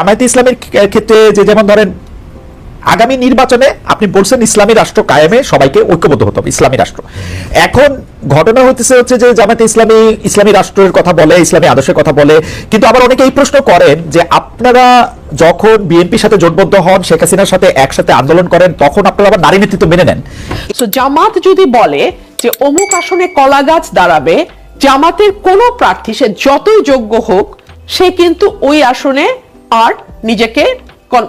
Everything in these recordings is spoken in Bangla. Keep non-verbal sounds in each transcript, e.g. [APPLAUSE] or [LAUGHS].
জামায়াতে ইসলামের ক্ষেত্রে যে যেমন ধরেন, আগামী নির্বাচনে আপনি বলছেন ইসলামী রাষ্ট্র কায়েমে সবাইকে ঐক্যবদ্ধ হতে হবে, ইসলামী রাষ্ট্র। এখন ঘটনা হতেছে হচ্ছে যে জামায়াতে ইসলামী ইসলামী রাষ্ট্রের কথা বলে, ইসলামী আদর্শের কথা বলে, কিন্তু আবার অনেকে এই প্রশ্ন করেন যে আপনারা যখন বিএনপির সাথে জোটবদ্ধ হন, শেখ হাসিনার সাথে একসাথে আন্দোলন করেন, তখন আপনারা আবার নারী নেতৃত্ব মেনে নেন। তো জামাত যদি বলে যে অমুক আসনে কলা গাছ দাঁড়াবে, জামাতের কোনো প্রার্থী সে যতই যোগ্য হোক, সে কিন্তু ওই আসনে আর নিজেকে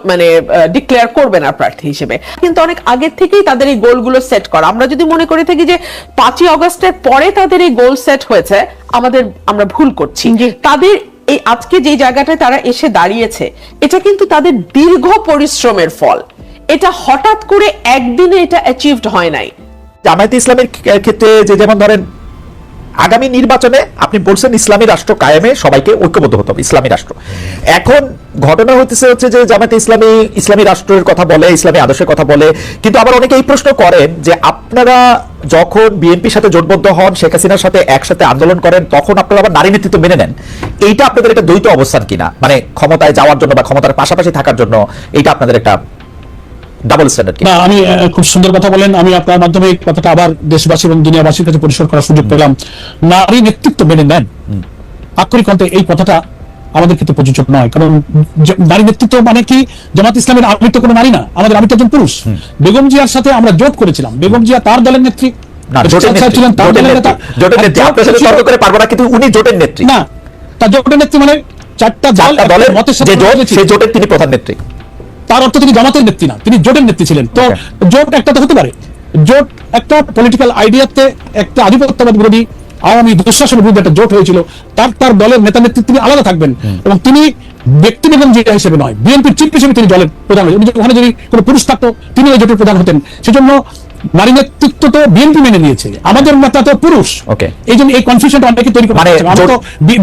মানে ডিক্লেয়ার করবে না প্রার্থী হিসেবে। কিন্তু অনেক আগের থেকেই তাদের এই গোলগুলো সেট করা। আমরা যদি মনে করে থাকি যে পাঁচই অগস্টের পরে তাদের এই গোল সেট হয়েছে আমাদের আমরা ভুল করছি। তাদের এই আজকে যে জায়গাটায় তারা এসে দাঁড়িয়েছে এটা কিন্তু তাদের দীর্ঘ পরিশ্রমের ফল। এটা হঠাৎ করে একদিনে এটা অ্যাচিভড হয় নাই। জামায়াতে ইসলামের ক্ষেত্রে যে যেমন ধরেন আগামী নির্বাচনে আপনি বলছেন ইসলামী রাষ্ট্র কায়েমে সবাইকে ঐক্যবদ্ধ হতে হবে, ইসলামী রাষ্ট্র। এখন ঘটনা হতেছে হচ্ছে যে জামায়াতে ইসলামী ইসলামী রাষ্ট্রের কথা বলে, ইসলামী আদর্শের কথা বলে, কিন্তু আবার অনেকে এই প্রশ্ন করেন যে আপনারা যখন বিএনপির সাথে জোটবদ্ধ হন, শেখ হাসিনার সাথে একসাথে আন্দোলন করেন, তখন আপনারা আবার নারী নেতৃত্ব মেনে নেন। এইটা আপনাদের একটা দ্বৈত অবস্থান কিনা? মানে ক্ষমতায় যাওয়ার জন্য বা ক্ষমতার পাশাপাশি থাকার জন্য এইটা আপনাদের একটা ডাবল স্ট্যান্ডার্ড না আমি খুব সুন্দর কথা বলেন। আমি আপনার মাধ্যমে এই কথাটা আবার দেশবাসী এবং দুনিয়াবাসীর কাছে পরিষ্কার করার সুযোগ পেলাম। নারী নেতৃত্ব মেনে নেন। আক্ষরিক অন্তে এই কথাটা আমাদের ক্ষেত্রে প্রযোজ্য নয়। কারণ নারী নেতৃত্ব মানে কি? জামাত ইসলামের আমি তো কোনো নারী না। আমাদের আমি তো একজন পুরুষ। বেগম জিয়ার সাথে আমরা জোট করেছিলাম। বেগম জিয়া তার দলের নেত্রী। জোটের নেত্রী। মানে চারটা দল দলের মতের সাথে তিনি প্রধান নেত্রী। তার অর্থ তিনি জামাতের নেত্রী না তিনি জোটের নেত্রী ছিলেন। তো জোট একটা তো হতে পারে। জোট একটা পলিটিক্যাল আইডিয়াতে একটা আধিপত্যবাদ বিরোধী আওয়ামী দুঃশাসনের বিরুদ্ধে একটা জোট হয়েছিল। তার তার দলের নেতা নেত্রী তিনি আলাদা থাকবেন এবং তিনি ব্যক্তি বেগম জিয়া হিসেবে নয় বিএনপির চিফ হিসেবে তিনি দলের প্রধান হয়েছেন। ওখানে যদি কোনো পুরুষ থাকতো তিনি ওই জোটের প্রধান হতেন। সেজন্য নারী নেতৃত্ব তো বিএনপি মেনে নিয়েছে। আমাদের নেতা তো পুরুষ। Okay. এই জন্য এই কনফিউশনটা অনেকে তৈরি মানে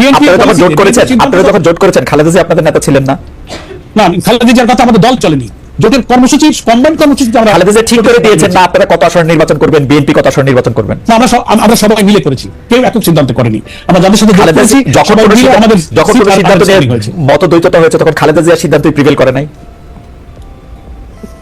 বিএনপি আপনারা যখন জোট করেছেন আপনারা যখন জোট করেছেন খালেদা জিয়া আপনাদের নেতা ছিলেন না? না খালেদা জিয়ার কথা আমাদের দল চলেনি। জোটের কর্মসূচি কম্বাইন কর্মসূচি আমরা খালেদা ঠিক করে দিয়েছেন না আপনারা কত আসন নির্বাচন করবেন বিএনপি কত আসন নির্বাচন করবেন? না, আমরা আমরা সবাই মিলে করেছি। কেউ একক সিদ্ধান্ত করেনি। আমরা যাদের সাথে খালেদা যখন সিদ্ধান্ত- আমাদের যখন কোনো সিদ্ধান্ত। মত দ্বৈততা হয়েছে। তখন খালেদা জিয়ার সিদ্ধান্তই প্রিভেল করে নাই।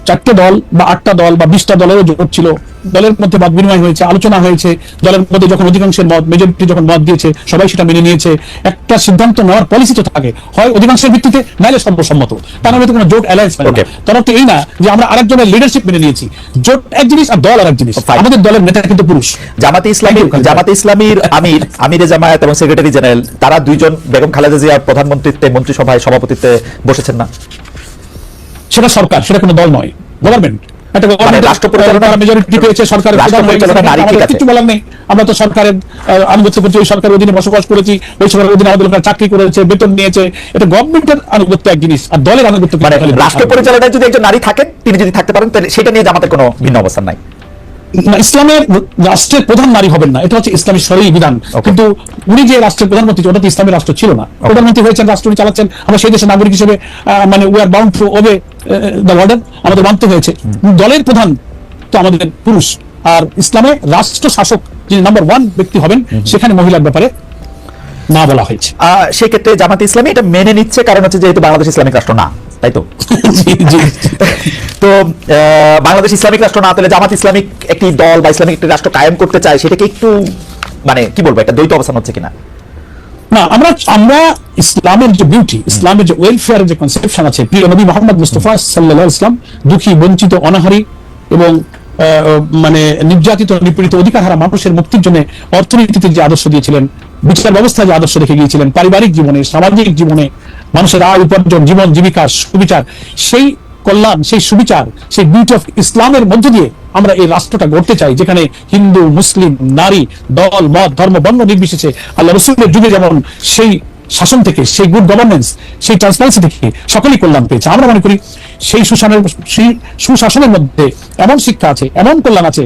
চারটে দল বা আটটা দল বা বিশটা দলেরও জোট ছিল। দলের মধ্যে মত বিনিময় হয়েছে আলোচনা হয়েছে দলের মধ্যে যখন অধিকাংশের মত মেজরিটি যখন মত দিয়েছে সবাই সেটা মেনে নিয়েছে। একটা সিদ্ধান্ত নেওয়ার পলিসি তো থাকে। হয় অধিকাংশের ভিত্তিতে নাইলে সর্বসম্মত। তার তো কোনো জোট অ্যালায়েন্স না। তার অর্থ এই না যে আমরা আরেকজনের লিডারশিপ মেনে নিয়েছি। জোট এক জিনিস আর দল আর এক জিনিস আমাদের দলের নেতা কিন্তু পুরুষ। জামাতে ইসলামী। জামাতে ইসলামীর আমির আমিরে জামায়াত এবং সেক্রেটারি জেনারেল তারা দুইজন বেগম খালেদা জিয়ার প্রধানমন্ত্রীত্বে মন্ত্রিসভায় সভাপতিত্বে বসেছেন না? সেটা সরকার সেটা কোনো দল নয়। গভর্নমেন্ট একটা মানে রাষ্ট্র পরিচালনা- মেজরিটি পেয়েছে সরকারের আমাদের। কিছু বলার নেই। আমরা তো সরকারের আহ, আনুগত্য করছি ওই সরকারের অধীনে বসবাস করেছি ওই সরকারের অধীনে আমাদের লোকেরা চাকরি করেছে বেতন নিয়েছে। এটা গভর্নমেন্টের আনুগত্য এক জিনিস আর দলের আনুগত্য মানে রাষ্ট্র পরিচালনায় যদি একজন নারী থাকেন তিনি যদি থাকতে পারেন তাহলে সেটা নিয়ে জামাতের কোনো ভিন্ন অবস্থান নাই। ইসলামের রাষ্ট্রের প্রধান নারী হবেন না। এটা হচ্ছে ইসলামের সরই বিধান। কিন্তু উনি যে রাষ্ট্রের প্রধানমন্ত্রী ওটা তো ইসলামের রাষ্ট্র ছিল না। প্রধানমন্ত্রী হয়েছেন রাষ্ট্র উনি চালাচ্ছেন। আমরা সেই দেশের নাগরিক হিসেবে মানে we are bound to obey the order আমাদের মানতে হয়েছে। দলের প্রধান তো আমাদের পুরুষ। আর ইসলামে রাষ্ট্র শাসক যিনি নাম্বার ওয়ান ব্যক্তি হবেন সেখানে মহিলার ব্যাপারে না বলা হয়েছে। আহ, সেক্ষেত্রে জামাতে ইসলামী এটা মেনে নিচ্ছে কারণ হচ্ছে যেহেতু বাংলাদেশ ইসলামিক রাষ্ট্র না। তাই তো। [LAUGHS] তো বাংলাদেশ ইসলামিক রাষ্ট্র না জামাত ইসলামিক একটি দল বা ইসলামিক একটি রাষ্ট্র কায়েম করতে চায়, সেটাকে একটু মানে কি বলব, একটা দ্বৈত অবস্থান হচ্ছে কিনা না, আমরা আমরা ইসলামের যে বিউটি ইসলামের যে যে কনসেপশন আছে, প্রিয় নবী মোহাম্মদ মুস্তফা সাল্লাহ ইসলাম দুঃখী, বঞ্চিত, অনাহারী এবং মানে নির্যাতিত, নিপীড়িত অধিকার হারা মানুষের মুক্তির জন্য অর্থনীতিতে যে আদর্শ দিয়েছিলেন, বিচার ব্যবস্থায় যে আদর্শ রেখে গিয়েছিলেন, পারিবারিক জীবনে, সামাজিক জীবনে মানুষের আয় উপার্জন, জীবন, জীবিকা, সুবিচার, সেই কল্যাণ, সেই সুবিচার, সেই বিউটি অফ ইসলামের মধ্য দিয়ে আমরা এই রাষ্ট্রটা গড়তে চাই, যেখানে হিন্দু, মুসলিম, নারী, দল, মত, ধর্ম, বর্ণ নির্বিশেষে আল্লাহ রসুলের যুগে যেমন সেই শাসন থেকে, সেই গুড গভর্নেন্স সেই ট্রান্সপারেন্সি থেকে সকলেই কল্যাণ পেয়েছে। আমরা মনে করি সেই সুশাসনের সেই সুশাসনের মধ্যে এমন শিক্ষা আছে, এমন কল্যাণ আছে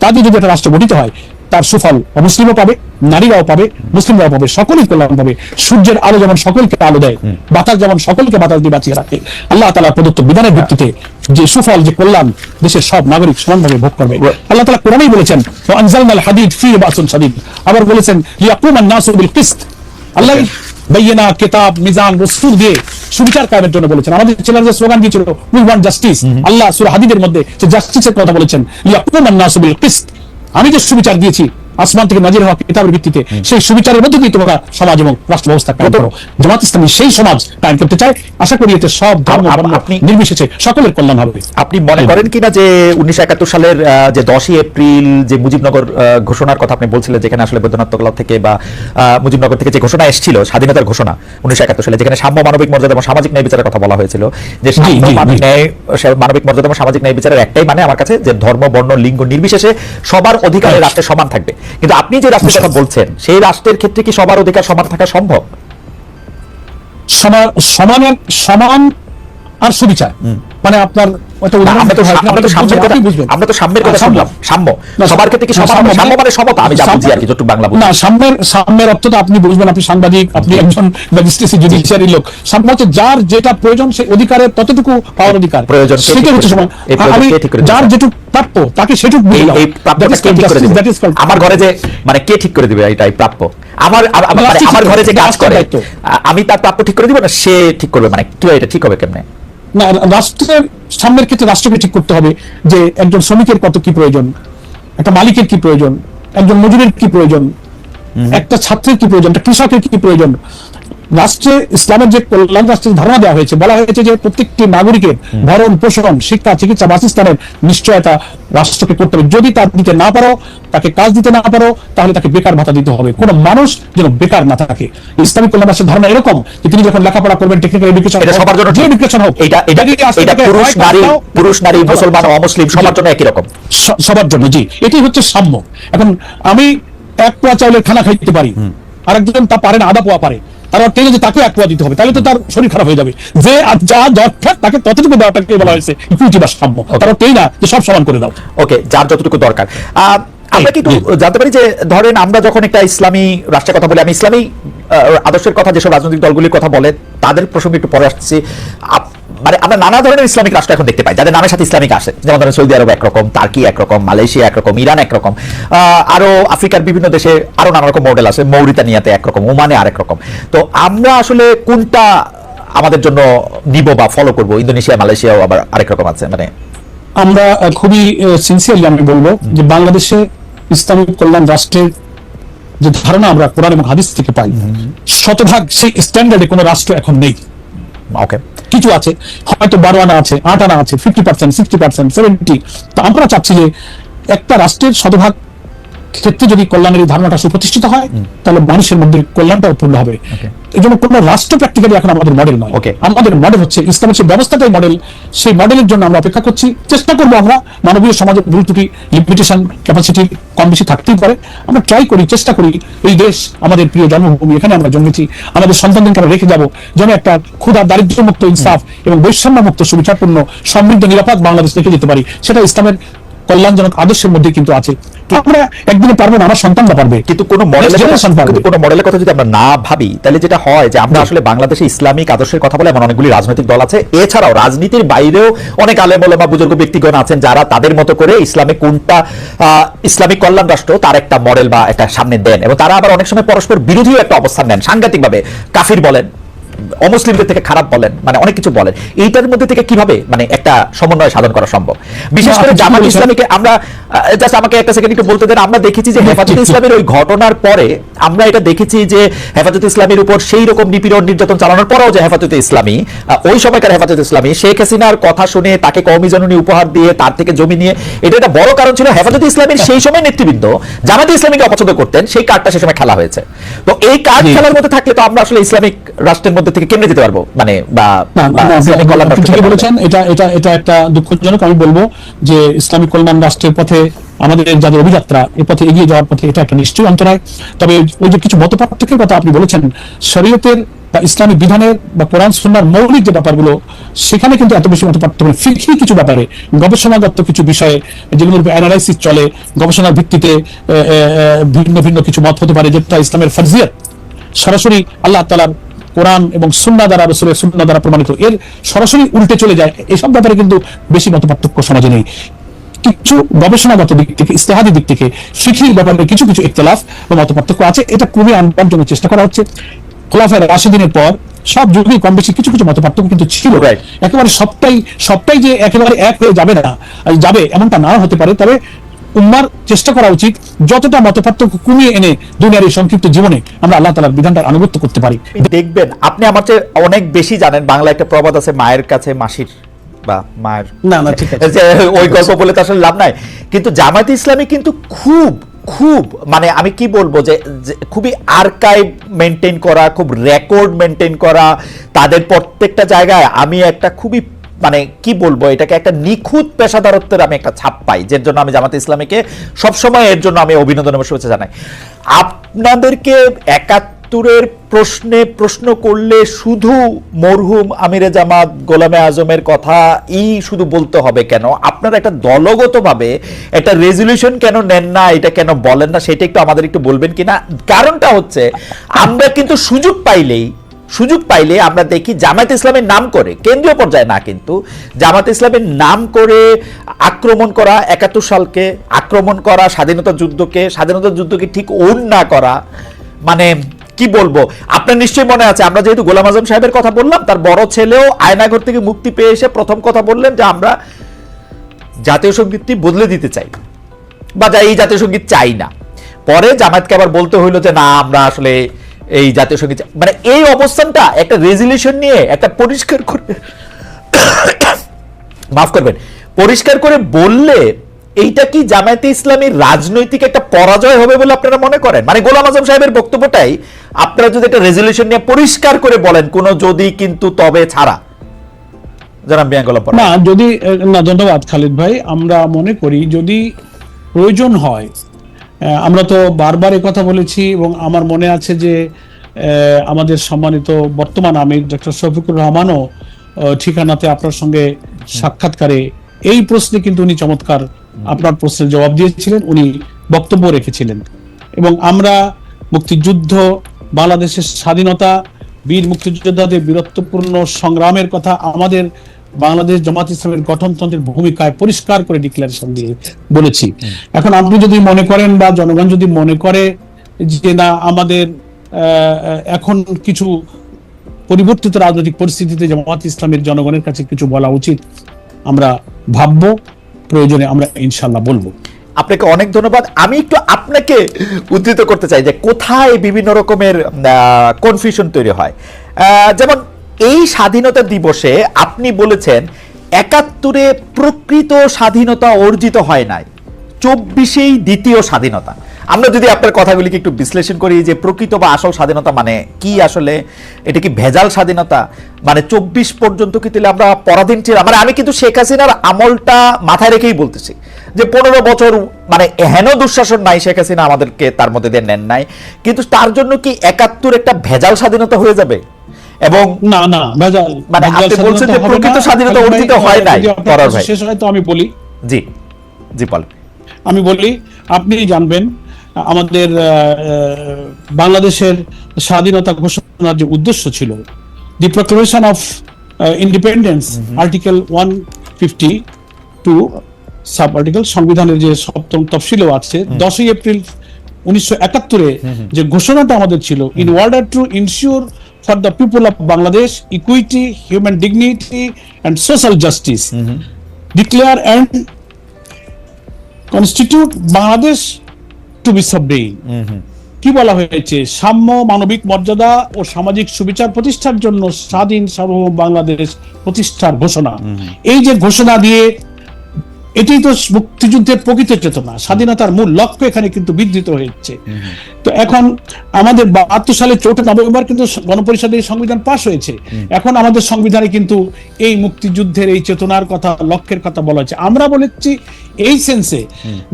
তা দিয়ে যদি একটা রাষ্ট্র গঠিত হয় তার সুফল অমুসলিমও পাবে নারীরাও পাবে মুসলিমরাও পাবে সকলেই কল্যাণ পাবে। সূর্যের আলো যেমন সকলকে আলো দেয় বাতাস যেমন সকলকে বাতাস দিয়ে বাঁচিয়ে রাখে আল্লাহ তালা প্রদত্ত বিধানের ভিত্তিতে যে সুফল যে কল্যাণ দেশের সব নাগরিক সমানভাবে ভোগ করবে। আল্লাহ তালা কোরআনেই বলেছেন আনজালনাল হাদিদ ফি বাসুন সাদিদ। আবার বলেছেন লিয়াকুমান নাসু বিল কিসত আল্লাহ বাইয়িনা কিতাব মিজান রসুল দিয়ে সুবিচার কায়েমের জন্য বলেছেন। আমাদের ছেলেরা যে স্লোগান দিয়েছিল উই ওয়ান্ট জাস্টিস আল্লাহ সূরা হাদিদের মধ্যে যে জাস্টিসের কথা বলেছেন লিয়াকুমান নাসু বিল কিসত আমি যে সুবিচার দিয়েছি আসমান থেকে নাজির হওয়া কিতাবের ভিত্তিতে সেই সুবিচারের মধ্যে দিয়ে তোমরা সমাজ এবং রাষ্ট্র ব্যবস্থা কায়েম করো। জামাত ইসলামী সেই সমাজ কায়েম করতে চায়। আশা করি এতে সব ধর্ম আপ- আপনি- নির্বিশেষে সকলের কল্যাণ হবে। আপনি মনে করেন কিনা যে উনিশশো একাত্তর সালের যে দশই এপ্রিল যে মুজিবনগর ঘোষণার কথা আপনি বলছিলেন যেখানে আসলে বৈদ্যনাথ ক্লাব থেকে বা মুজিবনগর থেকে যে ঘোষণা এসেছিল স্বাধীনতার ঘোষণা উনিশশো একাত্তর সালে যেখানে সাম্য মানবিক মর্যাদা এবং সামাজিক ন্যায় বিচারের কথা বলা হয়েছিল যে ন্যায় মানবিক মর্যাদা এবং সামাজিক ন্যায় বিচারের একটাই মানে আমার কাছে যে ধর্ম বর্ণ লিঙ্গ নির্বিশেষে সবার অধিকারে রাষ্ট্রে সমান থাকবে। কিন্তু আপনি যে রাষ্ট্রের কথা বলছেন সেই রাষ্ট্রের ক্ষেত্রে কি সবার অধিকার সমান থাকা সম্ভব? সমান সমান আর সুবিচার। মানে আপনার একটা না, উদাহরণ আমরা তো দিতে আমরা তো আপনি সাম্যের কথা বুঝবেন। আমরা তো সাম্যের কথা শুনলাম। সাম্য। সবার ক্ষেত্রে কি সমান সাম্য সাম্য মানে সমতা? আমি যা বুঝি আর কি যতটুকু বাংলা না সাম্যের সাম্যের অর্থ আপনি বুঝবেন আপনি সাংবাদিক আপনি একজন ম্যাজিস্ট্রেসি জুডিশিয়ারি লোক। সাম্য হচ্ছে যার যেটা প্রয়োজন সেই ততটুকু পাওয়ার অধিকার। প্রয়োজন সেটা হচ্ছে সমান আমি? যার যেটুকু প্রাপ্য তাকে সেটুকু দিয়ে এই প্রাপ্যটা কে ঠিক করে দিবে? that is called- আমার ঘরে যে মানে কে ঠিক করে দিবে এটা এই প্রাপ্য? আমার মানে আমার ঘরে যে কাজ করে আমি তার প্রাপ্য ঠিক করে দিব না সে ঠিক করবে? মানে কি এটা ঠিক হবে কেমনে? না রাষ্ট্রের সামনের ক্ষেত্রে রাষ্ট্রকে ঠিক করতে হবে যে একজন শ্রমিকের কত কি প্রয়োজন একটা মালিকের কি প্রয়োজন একজন মজুরের কি প্রয়োজন একটা ছাত্রের কি প্রয়োজন একটা কৃষকের কি প্রয়োজন। রাষ্ট্রে ইসলামের যে কল্যাণ রাষ্ট্রের ধারণা দেওয়া হয়েছে বলা হয়েছে যে প্রত্যেকটি নাগরিকের ভরণ পোষণ শিক্ষা চিকিৎসা বাসস্থানের নিশ্চয়তা রাষ্ট্রকে করতে হবে। যদি তার দিতে না পারো তাকে কাজ দিতে না পারো তাহলে তাকে বেকার ভাতা দিতে হবে। কোনো মানুষ যেন বেকার না থাকে। ইসলামিক কল্যাণ রাষ্ট্রের ধারণা এরকম যে তিনি যখন লেখাপড়া করবেন টেকনিক্যাল এডুকেশন এটা সবার জন্য যে। এডুকেশন হোক এটা এটা এটা পুরুষ নারী পুরুষ নারী মুসলমান অমুসলিম সবার জন্য একই রকম। সবার জন্য জি। এটাই হচ্ছে সাম্য। এখন আমি এক পোয়া চাউলের খানা খাইতে পারি। আর একজন তা পারে না আধা পোয়া পারে। তার টেনে যে তাকে এক পোয়া দিতে হবে তাহলে তো তার শরীর খারাপ হয়ে যাবে। যে যা দরকার তাকে ততটুকু দেওয়াটাকে বলা হয়েছে ইকুইটি বা সাম্য। তার অর্থ না যে সব সমান করে দাও। ওকে যার যতটুকু দরকার। আহ, আমরা কি একটু জানতে পারি যে ধরেন আমরা যখন একটা ইসলামী রাষ্ট্রের কথা বলি আমি ইসলামী আদর্শের কথা যেসব রাজনৈতিক দলগুলির কথা বলে তাদের প্রসঙ্গে একটু পরে আসছি। মানে আমরা নানা ধরনের ইসলামিক রাষ্ট্র এখন দেখতে পাই যাদের নামের সাথে ইসলামিক আসে। যেমন ধরেন সৌদি আরব একরকম তার্কি একরকম মালয়েশিয়া একরকম ইরান একরকম আহ, আরও আফ্রিকার বিভিন্ন দেশে আরও নানা রকম মডেল আছে মৌরিতানিয়াতে একরকম ওমানে আরেক রকম। তো আমরা আসলে কোনটা আমাদের জন্য নিব বা ফলো করব? ইন্দোনেশিয়া মালয়েশিয়াও আবার আরেক রকম আছে মানে আমরা খুবই সিনসিয়ারলি আমি বলব যে বাংলাদেশে ইসলামিক কল্যাণ রাষ্ট্রের যে ধারণা আমরা কোরআন এবং হাদিস থেকে পাই শতভাগ সেই স্ট্যান্ডার্ডে কোনো রাষ্ট্র এখন নেই। ওকে কিছু আছে হয়তো বারো আনা আছে আট আনা আছে fifty percent sixty percent seventy তো আমরা চাচ্ছি যে একটা রাষ্ট্রের শতভাগ ক্ষেত্রে যদি কল্যাণের এই ধারণাটা সুপ্রতিষ্ঠিত হয় তাহলে মানুষের মধ্যে কল্যাণটা পূর্ণ হবে। এই জন্য কোনো রাষ্ট্র প্র্যাকটিক্যালি এখন আমাদের মডেল নয়। Okay. আমাদের মডেল হচ্ছে ইসলামের সেই ব্যবস্থাটাই মডেল সেই মডেলের জন্য আমরা অপেক্ষা করছি। চেষ্টা করব আমরা মানবীয় সমাজের ভুল ত্রুটি লিমিটেশন ক্যাপাসিটি কম বেশি থাকতেই পারে। আমরা ট্রাই করি চেষ্টা করি এই দেশ আমাদের প্রিয় জন্মভূমি এখানে আমরা জন্মেছি। আমাদের সন্তানদেরকে আমরা রেখে যাব। যেন একটা ক্ষুধা দারিদ্র মুক্ত ইনসাফ এবং বৈষম্য মুক্ত সুবিচারপূর্ণ সমৃদ্ধ নিরাপদ বাংলাদেশ রেখে যেতে পারি। সেটা ইসলামের কল্যাণজনক আদর্শের মধ্যে কিন্তু আছে। আমরা একদিনে পারব না? আমার সন্তানরা পারবে। কিন্তু কোন মডেলের Next generation পারবে। কিন্তু কোন মডেলের কথা যদি আমরা না ভাবি তাহলে যেটা হয় যে আমরা আসলে বাংলাদেশে ইসলামিক আদর্শের কথা বলে এমন অনেকগুলি রাজনৈতিক দল আছে। এছাড়াও রাজনীতির বাইরেও অনেক আলেম বা বুজুর্গ ব্যক্তিগণ আছেন যারা তাদের মতো করে কোনটা ইসলামিক কল্যাণ রাষ্ট্র তার একটা মডেল বা একটা সামনে দেন। এবং তারা আবার অনেক সময় পরস্পর বিরোধীও একটা অবস্থান নেন। সাংঘাতিকভাবে কাফির বলেন অমুসলিমদের থেকে খারাপ বলেন মানে অনেক কিছু বলেন। এইটার মধ্যে থেকে কীভাবে মানে একটা সমন্বয় সাধন করা সম্ভব? বিশেষ করে জামাত ইসলামীকে আমরা জাস্ট আমাকে একটা সেকেন্ড একটু বলতে দেন আমরা দেখেছি যে হেফাজত ইসলামের ওই ঘটনার পরে আমরা এটা দেখেছি যে হেফাজত ইসলামের উপর সেই রকম নিপীড়ন নির্যাতন চালানোর পরেও যে হেফাজত ইসলামী ওই সময়কার হেফাজত ইসলামী শেখ হাসিনার কথা শুনে তাকে কওমি জননী উপহার দিয়ে তার থেকে জমি নিয়ে এটা একটা বড় কারণ ছিল হেফাজত ইসলামের সেই সময় নেতৃবৃন্দ জামাত ইসলামীকে অপছন্দ করতেন সেই কার্ডটা সেই সময় খেলা হয়েছে। তো এই কার্ড খেলার মধ্যে থাকলে তো আমরা আসলে ইসলামিক রাষ্ট্রের মধ্যে থেকে কেমনে যেতে পারব? মানে বা বলেছেন এটা এটা এটা একটা দুঃখজনক আমি বলব যে ইসলামিক কল্যাণ রাষ্ট্রের পথে আমাদের যাদের অভিযাত্রা এই পথে এগিয়ে যাওয়ার পথে এটা একটা নিশ্চয়ই অন্তরায়। তবে ওই যে কিছু মত পার্থক্যের কথা আপনি বলেছেন শরীয়তের বা ইসলামী বিধানের বা কোরআন সুন্নার মৌলিক যে ব্যাপারগুলো সেখানে কিন্তু এত বেশি মত পার্থক্য। ফিকহি কিছু ব্যাপারে গবেষণাগত কিছু বিষয়ে উপর অ্যানালাইসিস চলে গবেষণার ভিত্তিতে এ, এ, এ, ভিন্ন ভিন্ন কিছু মত হতে পারে যেটা ইসলামের ফার্জিয়াত। সরাসরি আল্লাহ তালার কোরআন এবং সুন্না দ্বারা রসুলের সুন্না দ্বারা প্রমাণিত। এর সরাসরি উল্টে চলে যায় এসব ব্যাপারে কিন্তু বেশি মত পার্থক্য সমাজে নেই। কিছু গবেষণাগত দিক থেকে ইস্তেহাদি দিক থেকে শিখির ব্যাপারে কিছু কিছু ইখতলাফ বা মত পার্থক্য আছে। এটা কমে আনবার জন্য চেষ্টা করা হচ্ছে। খোলাফায় রাশিদিনের পর সব যুগে কম বেশি কিছু কিছু মত পার্থক্য কিন্তু ছিল। একেবারে সবটাই সবটাই যে একেবারে এক হয়ে যাবে না যাবে এমনটা না হতে পারে। তবে উম্মার চেষ্টা করা উচিত যতটা মত পার্থক্য কমিয়ে এনে দুনিয়ার এই সংক্ষিপ্ত জীবনে আমরা আল্লাহ তালার বিধানটার আনুগত্য করতে পারি। দেখবেন আপনি আমার চেয়ে অনেক বেশি জানেন বাংলা একটা প্রবাদ আছে মায়ের কাছে মাসির। বা মায়ের না না ঠিক আছে। ওই গল্প বলে তো আসলে লাভ নাই। কিন্তু জামাত ইসলামী কিন্তু খুব খুব মানে আমি কি বলব যে খুবই আর্কাইভ মেনটেন করা খুব রেকর্ড মেনটেন করা তাদের প্রত্যেকটা জায়গায় আমি একটা খুবই মানে কি বলব এটাকে একটা নিখুঁত পেশাদারত্বের আমি একটা ছাপ পাই যার জন্য আমি জামাত ইসলামীকে সবসময় এর জন্য আমি অভিনন্দন এবং শুভেচ্ছা জানাই। আপনাদেরকে একাত্তরের প্রশ্নে প্রশ্ন করলে শুধু মরহুম আমিরে জামাত গোলামে আজমের কথা ই শুধু বলতে হবে কেন? আপনারা একটা দলগতভাবে একটা রেজলিউশন কেন নেন না, এটা কেন বলেন না, সেটা একটু আমাদের একটু বলবেন কিনা? কারণটা হচ্ছে, আমরা কিন্তু সুযোগ পাইলেই, সুযোগ পাইলে আমরা দেখি জামাত ইসলামের নাম করে, কেন্দ্রীয় পর্যায়ে না কিন্তু জামাত ইসলামের নাম করে আক্রমণ করা, একাত্তর সালকে আক্রমণ করা, স্বাধীনতা যুদ্ধকে স্বাধীনতা যুদ্ধকে ঠিক ওন না করা মানে কি বলব? আপনার নিশ্চয়ই মনে আছে, আমরা যেহেতু গোলাম আজম সাহেবের কথা বললাম, তার বড় ছেলেও আয়নাঘর থেকে মুক্তি পেয়ে এসে প্রথম কথা বললেন যে আমরা জাতীয় সঙ্গীতটি বদলে দিতে চাই। বা যা এই জাতীয় সংগীত চাই না। পরে জামায়াতকে আবার বলতে হইল যে, না, আমরা আসলে এই জাতীয় সংগীত মানে এই অবস্থানটা একটা রেজলিউশন নিয়ে একটা পরিষ্কার করে [COUGHS] মাফ করবেন, পরিষ্কার করে বললে এইটা কি জামায়াতে ইসলামীর রাজনৈতিক একটা পরাজয় হবে বলে আপনারা মনে করেন? মানে গোলাম আজম সাহেবের বক্তব্যটাই আপনারা যদি একটা রেজলিউশন নিয়ে পরিষ্কার করে বলেন কোন যদি কিন্তু তবে ছাড়া। জানাম বিয়া গোলাম না যদি না ধন্যবাদ খালিদ ভাই। আমরা মনে করি যদি প্রয়োজন হয় আমরা তো বারবার কথা বলেছি এবং আমার মনে আছে যে আমাদের সম্মানিত বর্তমান আমির ডক্টর শফিকুর রহমানও ঠিকানাতে আপনার সঙ্গে সাক্ষাৎকারে এই প্রশ্নে কিন্তু উনি চমৎকার আপনার প্রশ্নের জবাব দিয়েছিলেন, উনি বক্তব্য রেখেছিলেন। এবং আমরা মুক্তিযুদ্ধ, বাংলাদেশের স্বাধীনতা, বীর মুক্তিযোদ্ধাদের বীরত্বপূর্ণ সংগ্রামের কথা, আমাদের বাংলাদেশ জামাত ইসলামের গঠনতন্ত্রের ভূমিকায় পরিষ্কার করে ডিক্লারেশন দিয়ে বলেছি। এখন আপনি যদি মনে করেন বা জনগণ যদি মনে করে যে না, আমাদের এখন কিছু পরিবর্তিত রাজনৈতিক পরিস্থিতিতে জামাত ইসলামের জনগণের কাছে কিছু বলা উচিত, আমরা ভাববো। প্রয়োজনে আমরা ইনশাল্লাহ বলব। আপনাকে অনেক ধন্যবাদ। আমি একটু আপনাকে উদ্ধৃত করতে চাই যে কোথায় বিভিন্ন রকমের কনফিউশন তৈরি হয়। যেমন এই স্বাধীনতা দিবসে আপনি বলেছেন, একাত্তরে প্রকৃত স্বাধীনতা অর্জিত হয় নাই। চব্বিশেই দ্বিতীয় স্বাধীনতা। আমরা যদি আপনার কথাগুলিকে একটু বিশ্লেষণ করি যে প্রকৃত বা আসল স্বাধীনতা মানে কি আসলে? এটা কি ভেজাল স্বাধীনতা? মানে চব্বিশ পর্যন্ত কি তাহলে আমরা পরাধীন ছিলাম? মানে আমি কিন্তু শেখ হাসিনার আমলটা মাথায় রেখেই বলতেছি যে পনেরো বছর মানে হেন দুঃশাসন নাই শেখ হাসিনা আমাদেরকে তার মধ্যে দিয়ে নেন নাই। কিন্তু তার জন্য কি একাত্তর একটা ভেজাল স্বাধীনতা হয়ে যাবে? এবং না না ভেজাল মানে আপনি বলছেন যে প্রকৃত স্বাধীনতা অর্জিত হয় নাই। শেষ হয় তো আমি বলি। জি জি বল আমি বলি আপনি জানবেন আমাদের বাংলাদেশের স্বাধীনতা ঘোষণার যে উদ্দেশ্য ছিল the proclamation of independence article one fifty two sub article সংবিধানের যে সপ্তম তফসিলও আছে দশই এপ্রিল উনিশশো একাত্তরে যে ঘোষণাটা আমাদের ছিল in order to ensure for the people of Bangladesh equity human dignity and social justice declare and constitute Bangladesh to be সাবডেইন কি বলা হয়েছে? সাম্য মানবিক মর্যাদা ও সামাজিক সুবিচার প্রতিষ্ঠার জন্য স্বাধীন সার্বভৌম বাংলাদেশ প্রতিষ্ঠার ঘোষণা। এই যে ঘোষণা দিয়ে এটাই তো মুক্তিযুদ্ধের প্রকৃত চেতনা। স্বাধীনতার মূল লক্ষ্য এখানে কিন্তু বিধৃত হয়েছে। তো এখন আমাদের বাহাত্তর সালে চৌঠা নভেম্বর কিন্তু গণপরিষদের এই সংবিধান পাশ হয়েছে। এখন আমাদের সংবিধানে কিন্তু এই মুক্তিযুদ্ধের এই চেতনার কথা লক্ষ্যের কথা বলা হয়েছে। আমরা বলেছি এই সেন্সে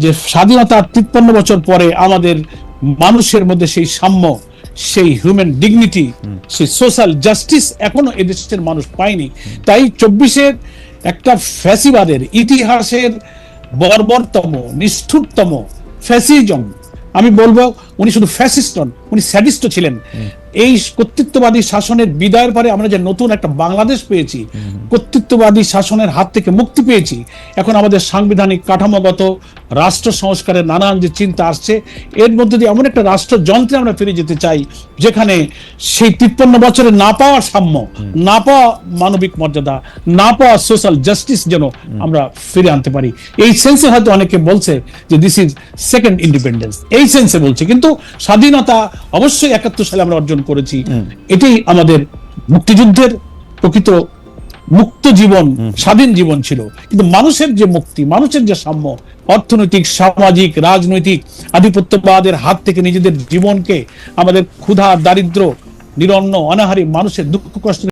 যে স্বাধীনতার তিপ্পান্ন বছর পরে আমাদের মানুষের মধ্যে সেই সাম্য সেই হিউম্যান ডিগনিটি সেই সোশ্যাল জাস্টিস এখনও এদেশের মানুষ পায়নি। তাই চব্বিশের একটা ফ্যাসিবাদের ইতিহাসের বর্বরতম, নিষ্ঠুরতম ফ্যাসিজম। আমি বলব, উনি শুধু ফ্যাসিস্ট নন, উনি স্যাডিস্ট ছিলেন। এই কর্তৃত্ববাদী শাসনের বিদায়ের পরে আমরা যে নতুন একটা বাংলাদেশ পেয়েছি, কর্তৃত্ববাদী শাসনের হাত থেকে মুক্তি পেয়েছি, এখন আমাদের সাংবিধানিক কাঠামোগত রাষ্ট্র সংস্কারের নানান যে চিন্তা আসছে, এর মধ্যে দিয়ে এমন একটা রাষ্ট্রযন্ত্রে আমরা ফিরে যেতে চাই, যেখানে সেই তিপ্পান্ন বছরে না পাওয়া সাম্য, না পাওয়া মানবিক মর্যাদা, না পাওয়া সোশ্যাল জাস্টিস যেন আমরা ফিরে আনতে পারি। এই সেন্সে হয়তো অনেকে বলছে যে দিস ইজ সেকেন্ড ইন্ডিপেন্ডেন্স এই সেন্সে বলছে, কিন্তু স্বাধীনতা অবশ্যই একাত্তর সালে আমরা অর্জন করেছি। এটাই আমাদের মুক্তিযুদ্ধের প্রকৃত মুক্ত জীবন স্বাধীন জীবন ছিল। কিন্তু মানুষের যে মুক্তি মানুষের যে সাম্য অর্থনৈতিক সামাজিক রাজনৈতিক আধিপত্যবাদের হাত থেকে নিজেদের জীবনকে আমাদের ক্ষুধা দারিদ্র নিরন্ন অনাহারী মানুষের দুঃখ কষ্ট